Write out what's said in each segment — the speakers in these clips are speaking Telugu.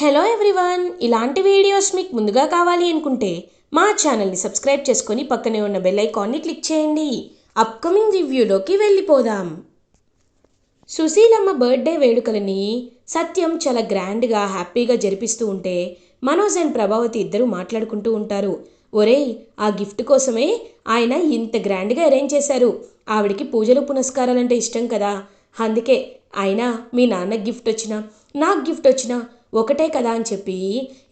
హలో ఎవ్రీవన్ ఇలాంటి వీడియోస్ మీకు ముందుగా కావాలి అనుకుంటే మా ఛానల్ని సబ్స్క్రైబ్ చేసుకొని పక్కనే ఉన్న బెల్ ఐకాన్ని క్లిక్ చేయండి. అప్కమింగ్ రివ్యూలోకి వెళ్ళిపోదాం. సుశీలమ్మ బర్త్డే వేడుకలని సత్యం చాలా గ్రాండ్గా హ్యాపీగా జరిపిస్తూ ఉంటే మనోజ్ అండ్ ప్రభావతి ఇద్దరు మాట్లాడుకుంటూ ఉంటారు. ఒరేయ్ ఆ గిఫ్ట్ కోసమే ఆయన ఇంత గ్రాండ్గా అరేంజ్ చేశారు. ఆవిడికి పూజలు పునస్కారాలంటే ఇష్టం కదా. అందుకే అయినా మీ నాన్నకి గిఫ్ట్ వచ్చినా నాకు గిఫ్ట్ వచ్చినా ఒకటే కదా అని చెప్పి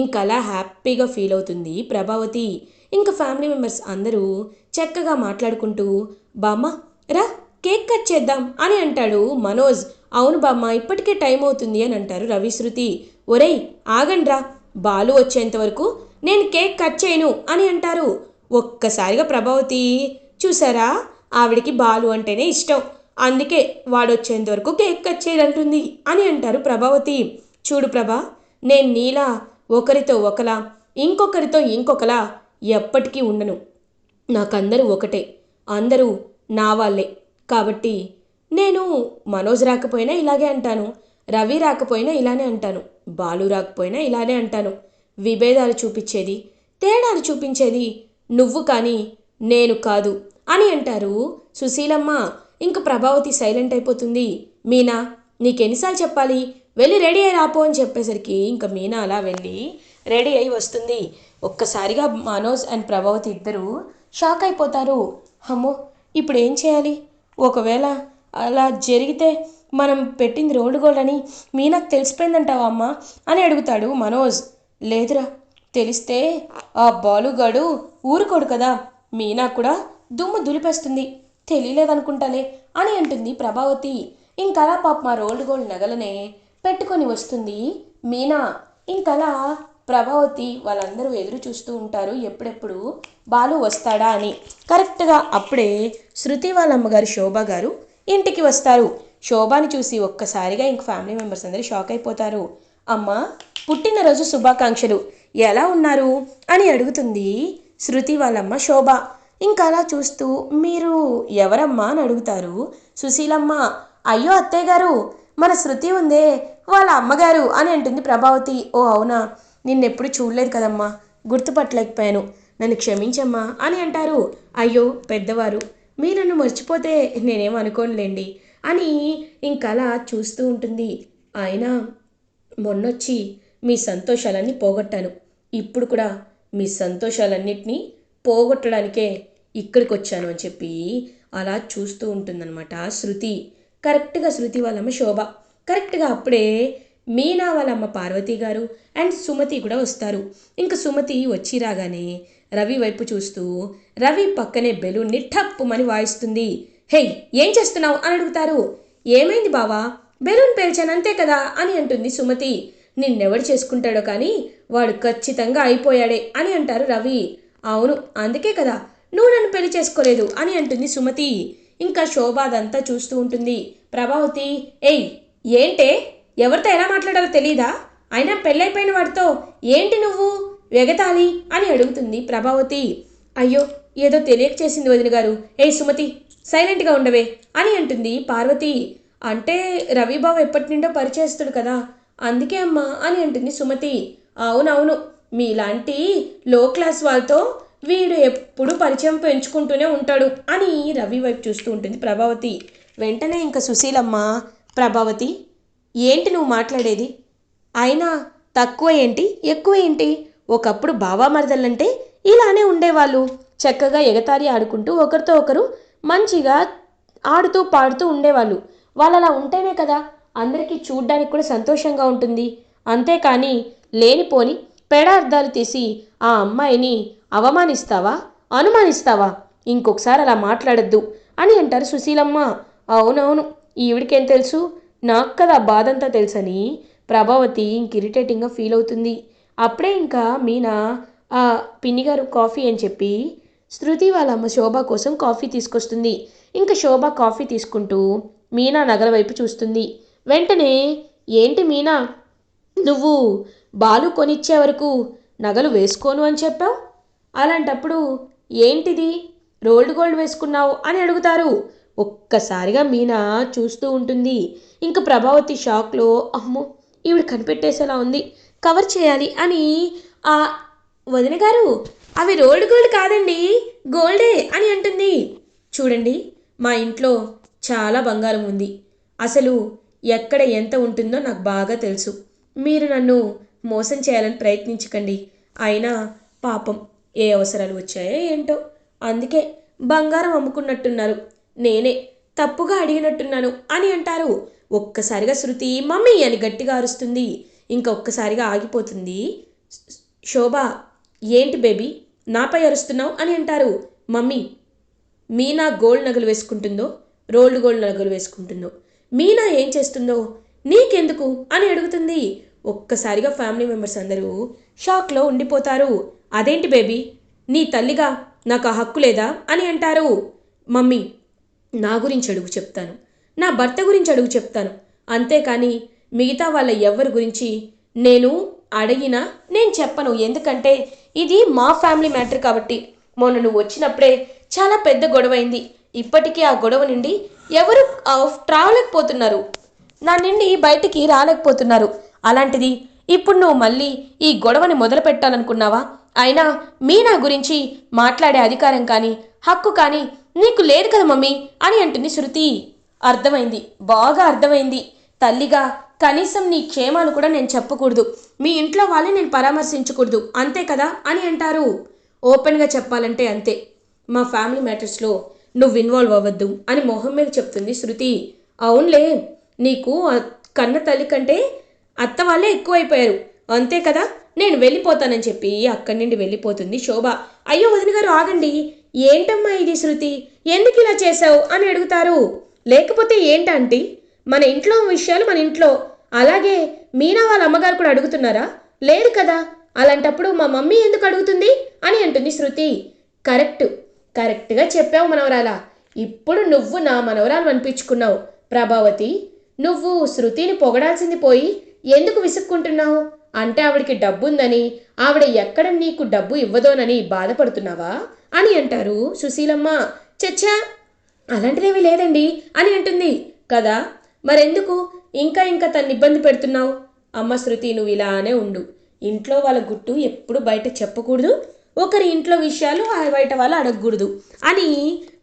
ఇంకలా హ్యాపీగా ఫీల్ అవుతుంది ప్రభావతి. ఇంకా ఫ్యామిలీ మెంబర్స్ అందరూ చక్కగా మాట్లాడుకుంటూ బామ్మ రా కేక్ కట్ చేద్దాం అని అంటాడు మనోజ్. అవును బామ్మ ఇప్పటికే టైం అవుతుంది అని అంటారు రవిశృతి ఒరేయ్ ఆగండ్రా బాలు వచ్చేంత వరకు నేను కేక్ కట్ చేయను అని అంటారు. ఒక్కసారిగా ప్రభావతి చూసారా ఆవిడికి బాలు అంటేనే ఇష్టం. అందుకే వాడు వచ్చేంత వరకు కేక్ కట్ చేయాలంటుంది అని అంటారు ప్రభావతి. చూడు ప్రభా నేను నీలా ఒకరితో ఒకలా ఇంకొకరితో ఇంకొకలా ఎప్పటికీ ఉండను. నాకందరూ ఒకటే అందరూ నా వాళ్ళే. కాబట్టి నేను మనోజ్ రాకపోయినా ఇలాగే అంటాను రవి రాకపోయినా ఇలానే అంటాను బాలు రాకపోయినా ఇలానే అంటాను. విభేదాలు చూపించేది తేడాలు చూపించేది నువ్వు కానీ నేను కాదు అని అంటారు సుశీలమ్మ. ఇంక ప్రభావతి సైలెంట్ అయిపోతుంది. మీనా నీకెన్నిసార్లు చెప్పాలి? వెళ్ళి రెడీ అయి రాపో అని చెప్పేసరికి ఇంకా మీనా అలా వెళ్ళి రెడీ అయి వస్తుంది. ఒక్కసారిగా మనోజ్ అండ్ ప్రభావతి ఇద్దరు షాక్ అయిపోతారు. అమ్మో ఇప్పుడు ఏం చేయాలి? ఒకవేళ అలా జరిగితే మనం పెట్టింది రోల్డ్ గోల్డ్ అని మీనాకు తెలిసిపోయిందంటావా అమ్మ అని అడుగుతాడు మనోజ్. లేదురా తెలిస్తే ఆ బాలుగాడు ఊరుకోడు కదా. మీనా కూడా దుమ్ము దులిపేస్తుంది. తెలియలేదనుకుంటాలే అని అంటుంది ప్రభావతి. ఇంకలా పాప మా రోల్డ్ గోల్డ్ నగలనే పెట్టుకొని వస్తుంది. మీనా ఇంకలా ప్రభావతి వాళ్ళందరూ ఎదురు చూస్తూ ఉంటారు. ఎప్పుడెప్పుడు? బాలు వస్తాడా అని. కరెక్ట్గా అప్పుడే శృతి వాళ్ళ అమ్మగారు శోభ గారు ఇంటికి వస్తారు. శోభాని చూసి ఒక్కసారిగా ఇంక ఫ్యామిలీ మెంబర్స్ అందరూ షాక్ అయిపోతారు. అమ్మ పుట్టినరోజు శుభాకాంక్షలు. ఎలా ఉన్నారు? అని అడుగుతుంది శృతి వాళ్ళమ్మ శోభ. ఇంకా అలా చూస్తూ మీరు ఎవరమ్మా అని అడుగుతారు. సుశీలమ్మ అయ్యో అత్తయ్య గారు మన శృతి ఉందే వాళ్ళ అమ్మగారు అని అంటుంది ప్రభావతి. ఓ అవునా? నిన్నెప్పుడు చూడలేదు కదమ్మా. గుర్తుపట్టలేకపోయాను. నన్ను క్షమించమ్మా అని అంటారు. అయ్యో పెద్దవారు మీరు నన్ను మర్చిపోతే నేనేం అనుకోనులేండి అని ఇంకలా చూస్తూ ఉంటుంది. అయినా మొన్నొచ్చి మీ సంతోషాలన్నీ పోగొట్టాను. ఇప్పుడు కూడా మీ సంతోషాలన్నిటినీ పోగొట్టడానికే ఇక్కడికి వచ్చాను అని చెప్పి అలా చూస్తూ ఉంటుందన్నమాట శృతి. కరెక్ట్గా శృతి వాళ్ళమ్మ శోభ. కరెక్ట్గా అప్పుడే మీనా వాళ్ళమ్మ పార్వతి గారు అండ్ సుమతి కూడా వస్తారు. ఇంకా సుమతి వచ్చి రాగానే రవి వైపు చూస్తూ రవి పక్కనే బెలూన్ని టప్పుమని వాయిస్తుంది. హే ఏం చేస్తున్నావు అని అడుగుతారు. ఏమైంది బావా? బెలూన్ పేల్చాను అంతే కదా అని అంటుంది సుమతి. నిన్నెవడు చేసుకుంటాడో కానీ వాడు ఖచ్చితంగా అయిపోయాడే అని అంటారు రవి. అవును అందుకే కదా. నువ్వు నన్ను పెళ్ళి చేసుకోలేదు అని అంటుంది సుమతి. ఇంకా శోభ అదంతా చూస్తూ ఉంటుంది. ప్రభావతి ఏయ్ ఏంటే? ఎవరితో ఎలా మాట్లాడాలో తెలీదా? అయినా పెళ్ళైపోయిన వాడితో ఏంటి నువ్వు? వెగతాలి అని అడుగుతుంది ప్రభావతి. అయ్యో ఏదో తెలియక చేసింది వదిన గారు. ఏయ్ సుమతి సైలెంట్గా ఉండవే అని అంటుంది పార్వతి. అంటే రవిబాబు ఎప్పటి నుండో పరిచేస్తుడు కదా. అందుకే అమ్మా అని అంటుంది సుమతి. అవునవును మీలాంటి లో క్లాస్ వాళ్ళతో వీడు ఎప్పుడు పరిచయం పెంచుకుంటూనే ఉంటాడు అని రవి వైపు చూస్తూ ఉంటుంది ప్రభావతి. వెంటనే ఇంకా సుశీలమ్మ ప్రభావతి ఏంటి నువ్వు మాట్లాడేది? అయినా తక్కువ ఏంటి? ఎక్కువ ఏంటి? ఒకప్పుడు బావా మరదలంటే ఇలానే ఉండేవాళ్ళు. చక్కగా ఎగతారి ఆడుకుంటూ ఒకరితో ఒకరు మంచిగా ఆడుతూ పాడుతూ ఉండేవాళ్ళు. వాళ్ళు అలా ఉంటేనే కదా అందరికీ చూడ్డానికి కూడా సంతోషంగా ఉంటుంది. అంతేకాని లేనిపోని పెడార్థాలు తీసి ఆ అమ్మాయిని అవమానిస్తావా? అనుమానిస్తావా? ఇంకొకసారి అలా మాట్లాడద్దు అని అంటారు సుశీలమ్మ. అవునవును ఈవిడికేం తెలుసు? నాకు కదా బాధంతా తెలుసని ప్రభావతి ఇంక ఇరిటేటింగ్గా ఫీల్ అవుతుంది. అప్పుడే ఇంకా మీనా ఆ పిన్ని గారు కాఫీ అని చెప్పి శృతి వాళ్ళ అమ్మ శోభ కోసం కాఫీ తీసుకొస్తుంది. ఇంకా శోభ కాఫీ తీసుకుంటూ మీనా నగల వైపు చూస్తుంది. వెంటనే ఏంటి మీనా? నువ్వు బాలు కొనిచ్చే వరకు నగలు వేసుకోను అని చెప్పావు? అలాంటప్పుడు ఏంటిది? రోల్డ్ గోల్డ్ వేసుకున్నావు అని అడుగుతారు. ఒక్కసారిగా మీనా చూస్తూ ఉంటుంది. ఇంక ప్రభావతి షాక్లో అమ్మో ఈవిడ కనిపెట్టేసేలా ఉంది. కవర్ చేయాలి అని ఆ వదిన గారు అవి రోల్డ్ గోల్డ్ కాదండి గోల్డే అని అంటుంది. చూడండి మా ఇంట్లో చాలా బంగారం ఉంది. అసలు ఎక్కడ ఎంత ఉంటుందో నాకు బాగా తెలుసు. మీరు నన్ను మోసం చేయాలని ప్రయత్నించకండి. అయినా పాపం ఏ అవసరాలు వచ్చాయో ఏంటో. అందుకే బంగారం అమ్ముకున్నట్టున్నారు. నేనే తప్పుగా అడిగినట్టున్నాను అని అంటారు. ఒక్కసారిగా శృతి మమ్మీ అని గట్టిగా అరుస్తుంది. ఇంకా ఒక్కసారిగా ఆగిపోతుంది. శోభ ఏంటి బేబీ నాపై అరుస్తున్నావు అని అంటారు. మమ్మీ మీనా గోల్డ్ నగలు వేసుకుంటుందో రోల్డ్ గోల్డ్ నగలు వేసుకుంటుందో మీనా ఏం చేస్తుందో నీకెందుకు అని అడుగుతుంది. ఒక్కసారిగా ఫ్యామిలీ మెంబర్స్ అందరూ షాక్లో ఉండిపోతారు. అదేంటి బేబీ? నీ తల్లిగా నాకు ఆ హక్కు లేదా? అని అంటారు. మమ్మీ నా గురించి అడుగు చెప్తాను. నా భర్త గురించి అడుగు చెప్తాను. అంతేకాని మిగతా వాళ్ళ ఎవరి గురించి నేను అడిగినా నేను చెప్పను. ఎందుకంటే ఇది మా ఫ్యామిలీ మ్యాటర్ కాబట్టి మొన్న నువ్వు వచ్చినప్పుడే చాలా పెద్ద గొడవ అయింది ఇప్పటికీ ఆ గొడవ నుండి ఎవరు రాలేకపోతున్నారు నా నుండి బయటికి రాలేకపోతున్నారు. అలాంటిది ఇప్పుడు నువ్వు మళ్ళీ ఈ గొడవని మొదలు పెట్టాలనుకున్నావా అయినా మీనా గురించి మాట్లాడే అధికారం కానీ హక్కు కానీ నీకు లేదు కదా మమ్మీ అని అంటుంది శృతి. అర్థమైంది. బాగా అర్థమైంది. తల్లిగా కనీసం నీ క్షేమాలు కూడా నేను చెప్పకూడదు. మీ ఇంట్లో వాళ్ళని నేను పరామర్శించకూడదు. అంతే కదా అని అంటారు. ఓపెన్గా చెప్పాలంటే అంతే. మా ఫ్యామిలీ మ్యాటర్స్లో నువ్వు ఇన్వాల్వ్ అవ్వద్దు అని మొహం మీద చెప్తుంది శృతి. అవునులే నీకు కన్న తల్లి కంటే అత్త వాళ్ళే ఎక్కువైపోయారు. అంతే కదా? నేను వెళ్ళిపోతానని చెప్పి అక్కడి నుండి వెళ్ళిపోతుంది శోభ. అయ్యో వదిన గారు ఆగండి. ఏంటమ్మా ఇది శృతి? ఎందుకు ఇలా చేశావు అని అడుగుతారు. లేకపోతే ఏంటంటీ మన ఇంట్లో విషయాలు మన ఇంట్లో. అలాగే మీనా వాళ్ళ అమ్మగారు కూడా అడుగుతున్నారా? లేదు కదా. అలాంటప్పుడు మా మమ్మీ ఎందుకు అడుగుతుంది అని అంటుంది శృతి. కరెక్ట్. కరెక్ట్గా చెప్పావు మనవరాలా. ఇప్పుడు నువ్వు నా మనవరాలు అనిపించుకున్నావు. ప్రభావతి నువ్వు శృతిని పొగడాల్సింది పోయి ఎందుకు విసుక్కుంటున్నావు? అంటే ఆవిడికి డబ్బుందని ఆవిడ ఎక్కడ నీకు డబ్బు ఇవ్వదోనని బాధపడుతున్నావా? అని అంటారు సుశీలమ్మ. చచ్చా! అలాంటిదేమీ లేదండి అని అంటుంది. కదా! మరెందుకు? ఇంకా ఇంకా తను ఇబ్బంది పెడుతున్నావు. అమ్మ శృతి నువ్వు ఇలానే ఉండు. ఇంట్లో వాళ్ళ గుట్టు ఎప్పుడు బయట చెప్పకూడదు. ఒకరి ఇంట్లో విషయాలు ఆ బయట వాళ్ళు అడగకూడదు. అని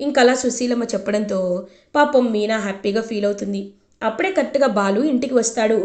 ఇంకలా సుశీలమ్మ చెప్పడంతో పాపం మీనా హ్యాపీగా ఫీల్ అవుతుంది. అప్పుడే కరెక్ట్గా బాలు ఇంటికి వస్తాడు.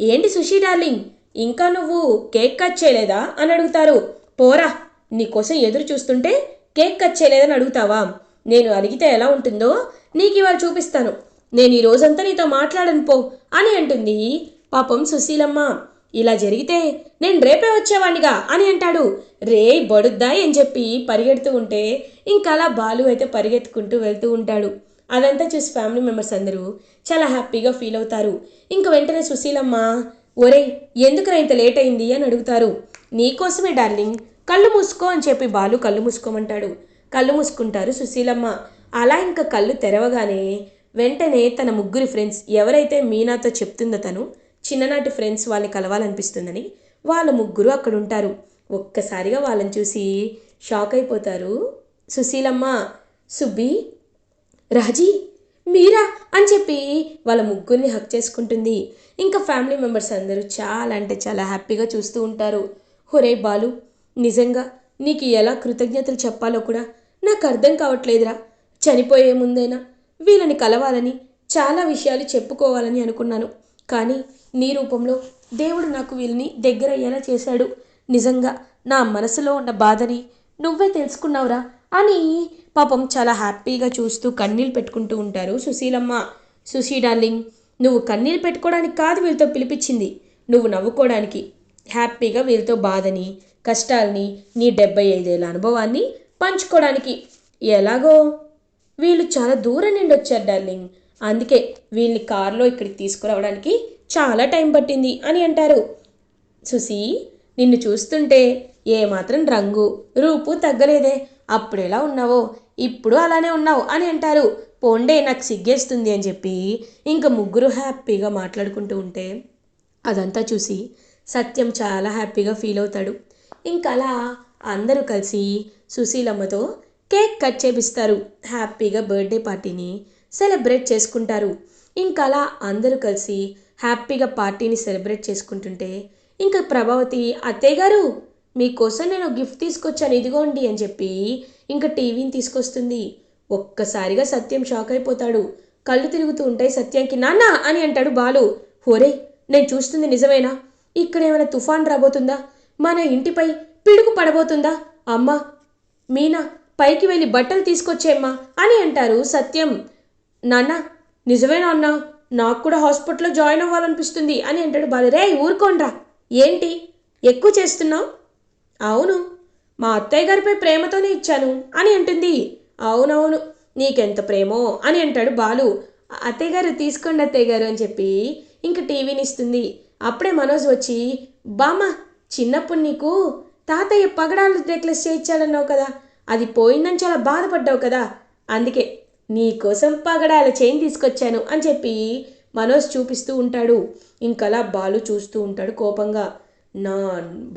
ఏంటి సుషి డార్లింగ్? ఇంకా నువ్వు కేక్ కట్ చేయలేదా? అని అడుగుతారు. పోరా నీకోసం ఎదురు చూస్తుంటే కేక్ కట్ చేయలేదని అడుగుతావా? నేను అడిగితే ఎలా ఉంటుందో నీకు ఇవాళ చూపిస్తాను. నేను ఈ రోజంతా నీతో మాట్లాడను పో అని అంటుంది. పాపం సుశీలమ్మ ఇలా జరిగితే నేను రేపే వచ్చేవాడిగా అని అంటాడు. రే బడుద్దా అని చెప్పి పరిగెడుతూ ఉంటే ఇంకా అలా బాలు అయితే పరిగెత్తుకుంటూ వెళ్తూ ఉంటాడు. అదంతా చూసి ఫ్యామిలీ మెంబర్స్ అందరూ చాలా హ్యాపీగా ఫీల్ అవుతారు. ఇంక వెంటనే సుశీలమ్మ ఒరే ఎందుకురా ఇంత లేట్ అయింది? అని అడుగుతారు. నీకోసమే డార్లింగ్. కళ్ళు మూసుకో అని చెప్పి బాలు కళ్ళు మూసుకోమంటాడు. కళ్ళు మూసుకుంటారు సుశీలమ్మ. అలా ఇంకా కళ్ళు తెరవగానే వెంటనే తన ముగ్గురి ఫ్రెండ్స్ ఎవరైతే మీనాతో చెప్తుందో తను చిన్ననాటి ఫ్రెండ్స్ వాళ్ళని కలవాలనిపిస్తుందని వాళ్ళ ముగ్గురు అక్కడ ఉంటారు ఒక్కసారిగా వాళ్ళని చూసి షాక్ అయిపోతారు సుశీలమ్మ. సుబ్బి రాజీ మీరా అని చెప్పి వాళ్ళ ముగ్గురిని హక్ చేసుకుంటుంది. ఇంకా ఫ్యామిలీ మెంబర్స్ అందరూ చాలా అంటే చాలా హ్యాపీగా చూస్తూ ఉంటారు. హొరే బాలు నిజంగా నీకు ఎలా కృతజ్ఞతలు చెప్పాలో కూడా నాకు అర్థం కావట్లేదురా. చనిపోయే ముందైనా వీళ్ళని కలవాలని చాలా విషయాలు చెప్పుకోవాలని అనుకున్నాను. కానీ నీ రూపంలో దేవుడు నాకు వీళ్ళని దగ్గర అయ్యేలా చేశాడు. నిజంగా నా మనసులో ఉన్న బాధని నువ్వే తెలుసుకున్నావురా అని పాపం చాలా హ్యాపీగా చూస్తూ కన్నీళ్ళు పెట్టుకుంటూ ఉంటారు. సుశీలమ్మ సుశీ డార్లింగ్ నువ్వు కన్నీళ్ళు పెట్టుకోవడానికి కాదు వీళ్ళతో పిలిపించింది. నువ్వు నవ్వుకోవడానికి హ్యాపీగా వీళ్ళతో బాధని కష్టాల్ని నీ డెబ్బై ఐదేళ్ళ అనుభవాన్ని పంచుకోవడానికి ఎలాగో వీళ్ళు చాలా దూరం నుండి వచ్చారు డార్లింగ్. అందుకే వీళ్ళని కారులో ఇక్కడికి తీసుకురావడానికి చాలా టైం పట్టింది అని అంటారు. సుసి నిన్ను చూస్తుంటే ఏమాత్రం రంగు రూపు తగ్గలేదే. అప్పుడు ఎలా ఉన్నావో? ఇప్పుడు అలానే ఉన్నావు అని అంటారు. పోండే నాకు సిగ్గేస్తుంది అని చెప్పి ఇంకా ముగ్గురు హ్యాపీగా మాట్లాడుకుంటూ ఉంటే అదంతా చూసి సత్యం చాలా హ్యాపీగా ఫీల్ అవుతాడు. ఇంకా అలా అందరూ కలిసి సుశీలమ్మతో కేక్ కట్ చేపిస్తారు. హ్యాపీగా బర్త్డే పార్టీని సెలబ్రేట్ చేసుకుంటారు. ఇంకా అలా అందరూ కలిసి హ్యాపీగా పార్టీని సెలబ్రేట్ చేసుకుంటుంటే ఇంకా ప్రభావతి అత్తయ్య గారు మీకోసం నేను గిఫ్ట్ తీసుకొచ్చాను ఇదిగోండి అని చెప్పి ఇంకా టీవీని తీసుకొస్తుంది. ఒక్కసారిగా సత్యం షాక్ అయిపోతాడు. కళ్ళు తిరుగుతూ ఉంటాయి సత్యంకి. నాన్న అని అంటాడు బాలు. ఓరే నేను చూస్తుంది నిజమేనా? ఇక్కడ ఏమైనా తుఫాన్ రాబోతుందా? మన ఇంటిపై పిడుగు పడబోతుందా? అమ్మా మీనా పైకి వెళ్ళి బట్టలు తీసుకొచ్చేమ్మా అని అంటారు సత్యం. నాన్న నిజమేనా అన్నా? నాకు కూడా హాస్పిటల్లో జాయిన్ అవ్వాలనిపిస్తుంది అని అంటాడు బాలు. రే ఊరుకోండ్రా. ఏంటి? ఎక్కువ చేస్తున్నావు? అవును. మా అత్తయ్య గారిపై ప్రేమతోనే ఇచ్చాను అని అంటుంది. అవునవును నీకెంత ప్రేమో అని అంటాడు బాలు. అత్తయ్య గారు తీసుకోండి అత్తయ్య గారు అని చెప్పి ఇంక టీవీని ఇస్తుంది అప్పుడే మనోజ్ వచ్చి బామ్మ చిన్నప్పుడు నీకు తాతయ్య పగడాలు నెక్లెస్ చేయించాలన్నావు కదా అది పోయిందని చాలా బాధపడ్డావు కదా అందుకే నీకోసం పగడాల చైన్ తీసుకొచ్చాను అని చెప్పి మనోజ్ చూపిస్తూ ఉంటాడు. ఇంకలా బాలు చూస్తూ ఉంటాడు కోపంగా. నా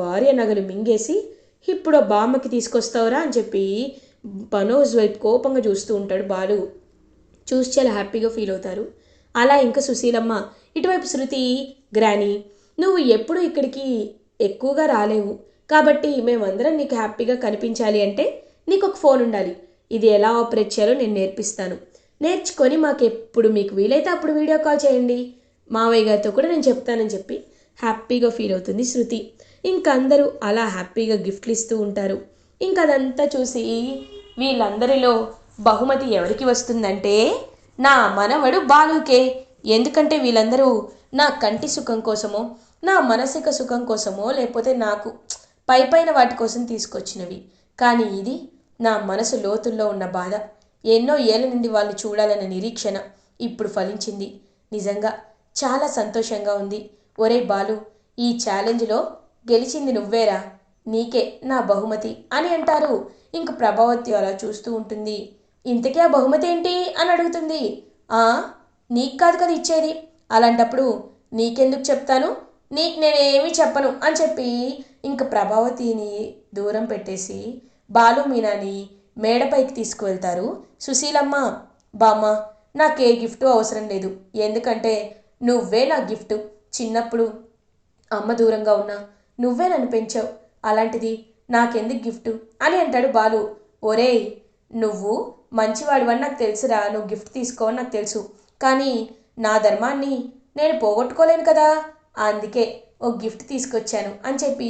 భార్య నగలు మింగేసి ఇప్పుడు బామ్మకి తీసుకొస్తావురా అని చెప్పి మనోజ్ వైపు కోపంగా చూస్తూ ఉంటాడు బాలు. చూసి చాలా హ్యాపీగా ఫీల్ అవుతారు. అలా ఇంకా సుశీలమ్మ ఇటువైపు శృతి గ్రాని నువ్వు ఎప్పుడు ఇక్కడికి ఎక్కువగా రాలేవు. కాబట్టి మేమందరం నీకు హ్యాపీగా కనిపించాలి అంటే నీకు ఒక ఫోన్ ఉండాలి. ఇది ఎలా ఆపరేట్ చేయాలో నేను నేర్పిస్తాను. నేర్చుకొని మాకు ఎప్పుడు మీకు వీలైతే అప్పుడు వీడియో కాల్ చేయండి. మావయ్య గారితో కూడా నేను చెప్తానని చెప్పి హ్యాపీగా ఫీల్ అవుతుంది శృతి. ఇంక అందరూ అలా హ్యాపీగా గిఫ్ట్లు ఇస్తూ ఉంటారు. ఇంకదంతా చూసి వీళ్ళందరిలో బహుమతి ఎవరికి వస్తుందంటే నా మనవడు బాలుకే. ఎందుకంటే వీళ్ళందరూ నా కంటి సుఖం కోసమో నా మానసిక సుఖం కోసమో లేకపోతే నాకు పై పైన వాటి కోసం తీసుకొచ్చినవి. కానీ ఇది నా మనసు లోతుల్లో ఉన్న బాధ. ఎన్నో ఏళ్ళ నుండి వాళ్ళు చూడాలన్న నిరీక్షణ ఇప్పుడు ఫలించింది. నిజంగా చాలా సంతోషంగా ఉంది. ఒరే బాలు ఈ ఛాలెంజ్లో గెలిచింది నువ్వేరా? నీకే నా బహుమతి అని అంటారు. ఇంక ప్రభావతి అలా చూస్తూ ఉంటుంది. ఇంతకీ ఆ బహుమతి ఏంటి అని అడుగుతుంది. ఆ నీకు కాదు కదా ఇచ్చేది. అలాంటప్పుడు నీకెందుకు చెప్తాను? నీకు నేనేమి చెప్పను అని చెప్పి ఇంక ప్రభావతిని దూరం పెట్టేసి బాలు మీనాని మేడపైకి తీసుకువెళ్తారు. సుశీలమ్మ బామ్మ నాకే గిఫ్ట్ అవసరం లేదు. ఎందుకంటే నువ్వే నా గిఫ్ట్. చిన్నప్పుడు అమ్మ దూరంగా ఉన్నా నువ్వే నన్ను పెంచావు అలాంటిది నాకెందుకు గిఫ్ట్? అని అంటాడు బాలు. ఒరేయ్ నువ్వు మంచివాడివని నాకు తెలుసురా నువ్వు గిఫ్ట్ తీసుకోవని నాకు తెలుసు. కానీ నా ధర్మాన్ని నేను పోగొట్టుకోలేను కదా అందుకే ఒక గిఫ్ట్ తీసుకొచ్చాను అని చెప్పి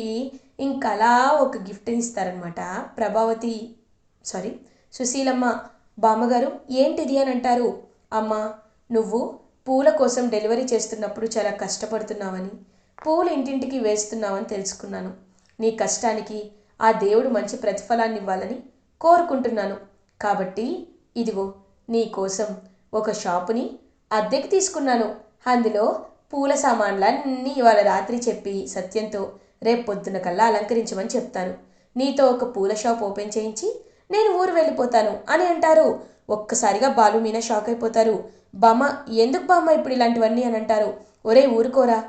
ఇంకలా ఒక గిఫ్ట్ ఇస్తారనమాట ప్రభావతి. సారీ సుశీలమ్మ. బామ్మగారు ఏంటిది? అని అంటారు. అమ్మ నువ్వు పూల కోసం డెలివరీ చేస్తున్నప్పుడు చాలా కష్టపడుతున్నావని పూలు ఇంటింటికి వేస్తున్నావని తెలుసుకున్నాను. నీ కష్టానికి ఆ దేవుడు మంచి ప్రతిఫలాన్ని ఇవ్వాలని కోరుకుంటున్నాను. కాబట్టి ఇదిగో నీ కోసం ఒక షాపుని అద్దెకి తీసుకున్నాను. అందులో పూల సామాన్లన్నీ ఇవాళ రాత్రి చెప్పి సత్యంతో రేపు పొద్దున కల్లా అలంకరించమని చెప్తాను. నీతో ఒక పూల షాప్ ఓపెన్ చేయించి నేను ఊరు వెళ్ళిపోతాను అని అంటారు. ఒక్కసారిగా బాలు మీన షాక్ అయిపోతారు. బామ్మ ఎందుకు బామ్మ ఇప్పుడు ఇలాంటివన్నీ అని అంటారు. ఒరే ఊరుకోరా.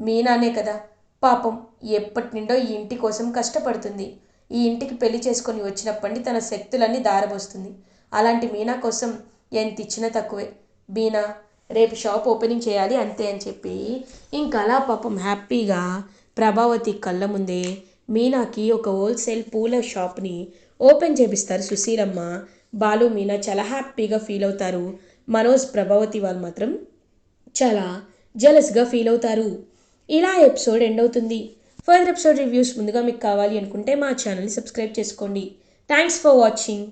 మీనానే కదా. పాపం ఎప్పటి నుండో ఈ ఇంటి కోసం కష్టపడుతుంది. ఈ ఇంటికి పెళ్ళి చేసుకొని వచ్చినప్పటి తన శక్తులన్నీ దారబోస్తుంది. అలాంటి మీనా కోసం ఎంత ఇచ్చినా తక్కువే. బీనా రేపు షాప్ ఓపెనింగ్ చేయాలి అంతే అని చెప్పి ఇంకా అలా పాపం హ్యాపీగా ప్రభావతి కళ్ళ ముందే మీనాకి ఒక హోల్సేల్ పూల షాప్ని ఓపెన్ చేపిస్తారు సుశీలమ్మ. బాలు మీనా చాలా హ్యాపీగా ఫీల్ అవుతారు. మనోజ్ ప్రభావతి వాళ్ళు మాత్రం చాలా జలస్గా ఫీల్ అవుతారు. ఇలా ఎపిసోడ్ ఎండ్ అవుతుంది. ఫర్దర్ ఎపిసోడ్ రివ్యూస్ ముందుగా మీకు కావాలి అనుకుంటే మా ఛానల్ని సబ్స్క్రైబ్ చేసుకోండి. Thanks for watching